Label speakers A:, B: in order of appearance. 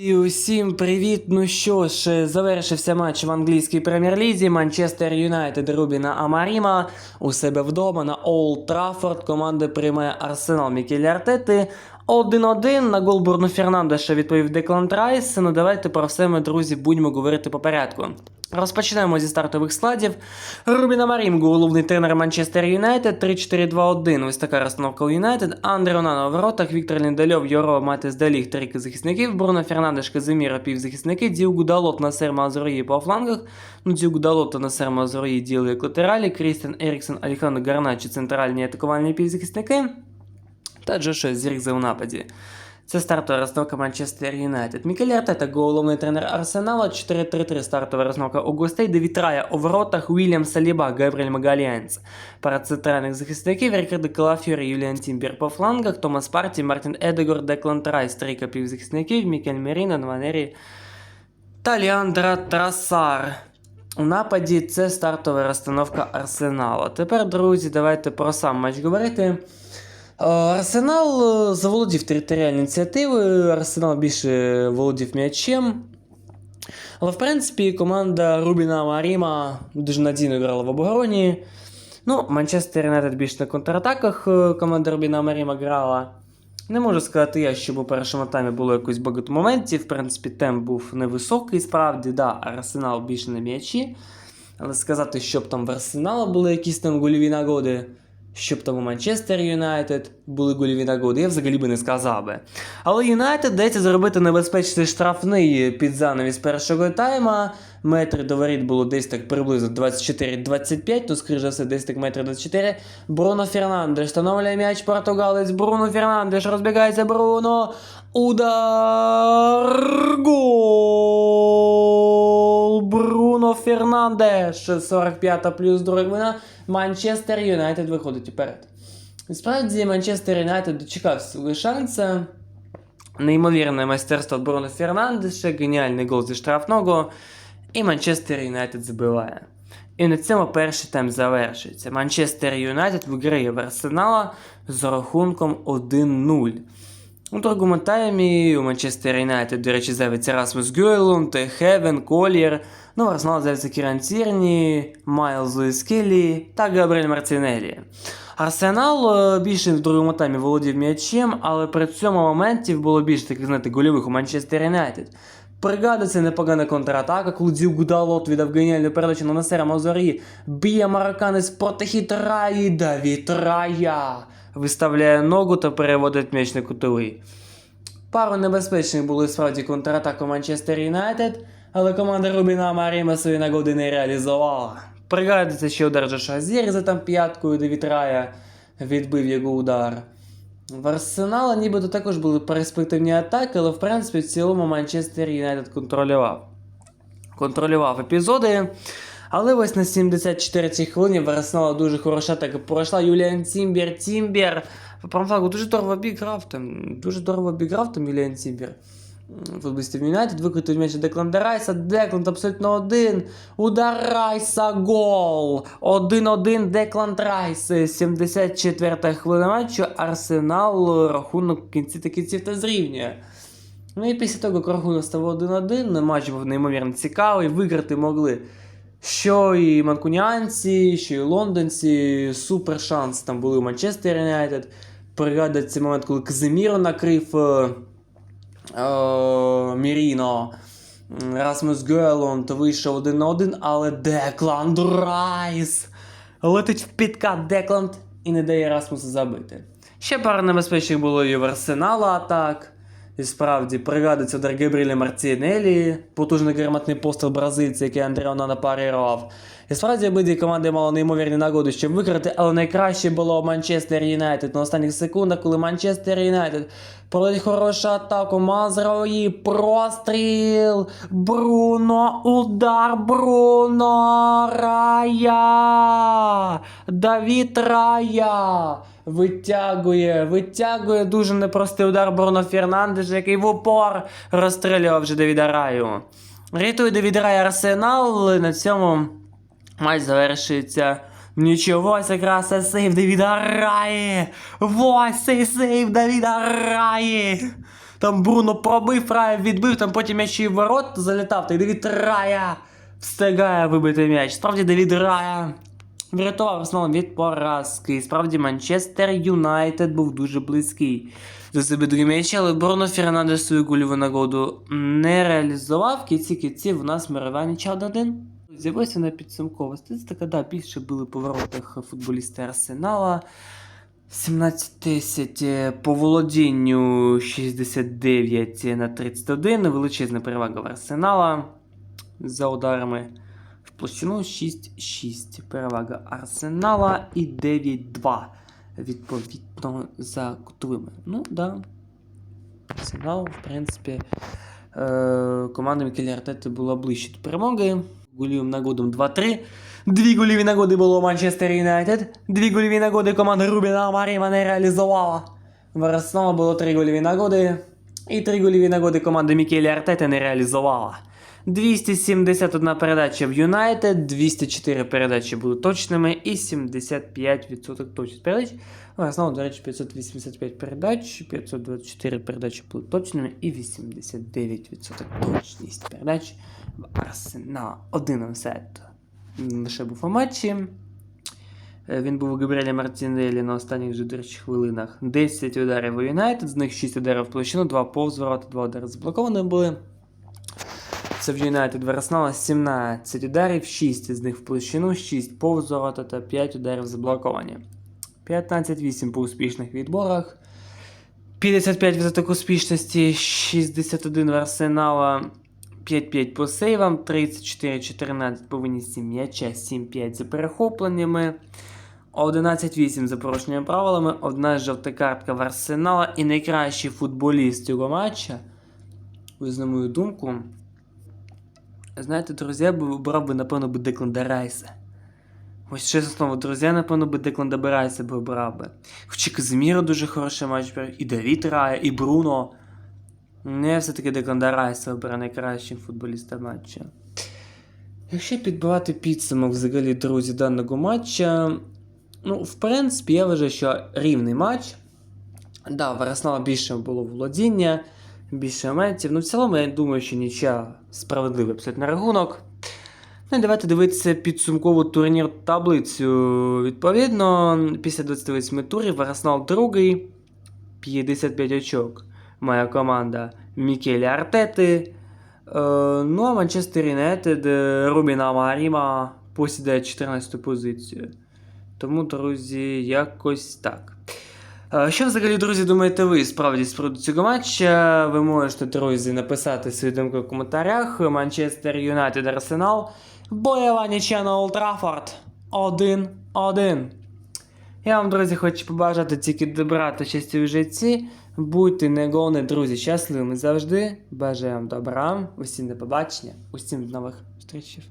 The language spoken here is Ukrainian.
A: І усім привіт! Ну що ж, завершився матч в англійській прем'єр-лізі. Манчестер Юнайтед Рубіна Амаріма у себе вдома на Олд Траффорд. Команда приймає Арсенал Мікелі Артети. 1-1 на гол Бруно Фернандеша відповів Деклан Райс. Ну давайте про все ми, друзі, будемо говорити по порядку. Розпочинаємо зі стартових складів. Рубін Амарім, головний тренер Манчестер Юнайтед, 3-4-2-1. Ось така розстановка у Юнайтед. Андре Онана у воротах, Віктор Ліндальов, Йоро Матес Даліг, трійки захисників, Бруно Фернандеш, Казиміра, півзахисники, Діугу Далот, Насер Мазурії по флангах. Ну, Діугу Далот та Насер Мазурії діли як латералі, Крістіан Еріксон, Аліхандро Гарначі, центральні атакувальні півзахисники та Джошуа Зіркзе у нападі. Це стартова розновка Манчестер Юнайтед. Мікель Артета, головний тренер Арсенала, 4-3-3 стартова розновка у гостей, де вітрає у воротах Уільям Саліба, Габріель Магаліанц. Пара центральних захисників Рікардо Калафіор, Юліан Тімбір по флангах, Томас Парті, Мартін Едегор, Деклан Райс, трійка півзахисників, Мікель Меріна, Нванері та Ліандра Трасар. У нападі це стартова розстановка Арсенала. Тепер, друзі, давайте про сам матч говорити. Е, Арсенал е, заволодів територіальною ініціативою, Арсенал більше володів м'ячем. Але, в принципі, команда Рубіна Маріма дуже надійно грала в обороні. Ну, Манчестер Юнайтед більше на контратаках е, команда Рубіна Маріма грала. Не можу сказати я, щоб у першому таймі було якось багато моментів. В принципі, темп був невисокий, справді, да, Арсенал більше на м'ячі. Але сказати, щоб там в Арсенала були якісь там гольові нагоди, щоб тому Манчестер Юнайтед були гольові нагоди, я взагалі би не сказав би. Але Юнайтед дається зробити небезпечний штрафний під занавіс першого тайма. Метри до воріт було десь так приблизно 24-25, то скоріше за все десь так метри 24. Бруно Фернандеш встановлює м'яч португалець. Бруно Фернандеш розбігається Бруно. Удар! Гол! Бруно Фернандеш. 45 плюс друга. Манчестер Юнайтед виходить вперед. І Справді Манчестер Юнайтед дочекався свого шанса. Неймовірне майстерство Бруно Фернандеша, геніальний гол зі штрафного. І Манчестер Юнайтед забиває. І на цьому перший тайм завершується. Манчестер Юнайтед виграє в Арсенала з рахунком 1-0. У другому таймі у Манчестер Юнайтед, до речі, з'явиться Расмус Гюйлунд, Хевен, Колір. Ну, в Арсенал з'явиться Кіран Тірні, Майлз Луїс Келлі та Габріель Мартінелі. Арсенал е, більше в другому таймі володів м'ячем, але при цьому моментів було більше таких, знаєте, гольових у Манчестер Юнайтед. Пригадується непогана контратака, коли Дюк Гудалот віддав геніальну передачу на Насера Мазорі. Б'є марокканець проти хитраї Давід Рая. Виставляє ногу та переводить м'яч на кутовий. Пару небезпечних були справді контратак у Манчестер Юнайтед, але команда Рубіна Маріма свої нагоди не реалізувала. Пригадується, що удар Джоша Зірза там п'яткою до вітрая відбив його удар. В Арсенала нібито також були перспективні атаки, але в принципі в цілому Манчестер Юнайтед контролював. Контролював епізоди. Але ось на 74-й хвилині в дуже хороша атака пройшла Юліан. Тімбер. По правому дуже здорово обіграв там. Дуже здорово обіграв там Юліан Тімбер. Футболістів Юнайтед викрутив м'яч Деклан Райса. Декланд абсолютно один. Удар Райса гол. 1-1 Деклан Райс. 74-та хвилина матчу. Арсенал рахунок в кінці та кінців та зрівнює. Ну і після того, як рахунок став 1-1, матч був неймовірно цікавий. Виграти могли що і манкуніанці, що і лондонці. Супер шанс там були у Манчестер Юнайтед. Пригадується цей момент, коли Казиміро накрив. Е, е, Міріно. Расмус Гелонд вийшов один на один, але Декланд Райс летить в підкат Декланд і не дає Расмусу забити. Ще пара небезпечних було і в Арсенала атак. І справді пригадується удар Габріеля Мартінелі, потужний гарматний постріл бразильця, який Андреа Онана парирував. І справді обидві команди мали неймовірні нагоди, щоб виграти, але найкраще було Манчестер Юнайтед на останніх секундах, коли Манчестер Юнайтед проводить хорошу атаку. Мазрої, простріл, Бруно, удар, Бруно, Рая, Давід Рая. Витягує, витягує дуже непростий удар Бруно Фернандеша, який в упор розстрілював вже Давіда Раю. Рятує Давіда Рая Арсенал, і на цьому матч завершується. Нічого, ось якраз це сейв Давіда Раї! Ось цей сейв Давіда Раї! Там Бруно пробив, Рая відбив, там потім м'яч і в ворот залітав. Та й Давід Рая встигає вибити м'яч. Справді Давід Рая врятував Арсенал від поразки. І Справді Манчестер Юнайтед був дуже близький до себе другий м'яч, але Бруно Фернандес свою гольову нагоду не реалізував. Кінці кінців у нас мировання 1-1. З'явилася на підсумкова статистика, да, більше були по воротах футболісти Арсенала. 17-10 е, по володінню 69 на 31. Величезна перевага в Арсенала за ударами площину 6-6. Перевага Арсенала і 9-2. Відповідно за кутовими. Ну, да. Арсенал, в принципі, е- команда Мікеля Артети була ближче до перемоги. Голівим нагодом 2-3. Дві гольові нагоди було у Манчестер Юнайтед. Дві гольові нагоди команда Рубіна Маріма не реалізувала. В Арсенала було три гольові нагоди. І три гольові нагоди команда Мікеля Артети не реалізувала. 271 передача в Юнайтед, 204 передачі були точними і 75% точність передач. У Арсенала, до речі, 585 передач, 524 передачі були точними і 89% точність передач в Арсенал. Один офсайд лише був у матчі. Е, Він був у Габріеля Мартінелі на останніх же, до хвилинах. 10 ударів у Юнайтед, з них 6 ударів в площину, 2 повз ворота, 2 удари заблоковані були. В Юнайтед в 17 ударів, 6 з них в площину, 6 повз ворота та 5 ударів заблоковані. 15-8 по успішних відборах. 55% успішності, 61 в Арсенала, 5-5 по сейвам, 34-14 по винісі м'яча, 7-5 за перехопленнями, 11-8 за порушенням правилами, одна жовта картка в Арсенала і найкращий футболіст цього матча, на мою думку, знаєте, друзі, б обрав би, напевно, би Декланда Райса. Ось чесно слово, друзі, напевно, би Декланда Райса би обрав би. Хоча Казиміро дуже хороший матч, провів, і Давід Рая, і Бруно. Ну, я все-таки Декланда Райса обираю найкращим футболістом матча. Якщо підбивати підсумок взагалі, друзі, даного матча, ну, в принципі, я вважаю, що рівний матч. Да, в більше було володіння, більше моментів. Ну, в цілому, я думаю, що нічия справедливий абсолютно рахунок. Ну і давайте дивитися підсумкову турнір таблицю. Відповідно, після 28 турів Арсенал другий, 55 очок. Моя команда Мікелі Артети. Е, ну а Манчестер Юнайтед е, Рубіна Маріма посідає 14 позицію. Тому, друзі, якось так. Е, Що взагалі, друзі, думаєте ви справді з цього матча? Ви можете, друзі, написати свої думки в коментарях. Манчестер Юнайтед Арсенал. Бойова Олд Траффорд. 1-1. Я вам, друзі, хочу побажати тільки добра та щастя в житті. Будьте не голні, друзі, щасливими завжди. Бажаю вам добра. Усім до побачення, усім до нових зустрічей.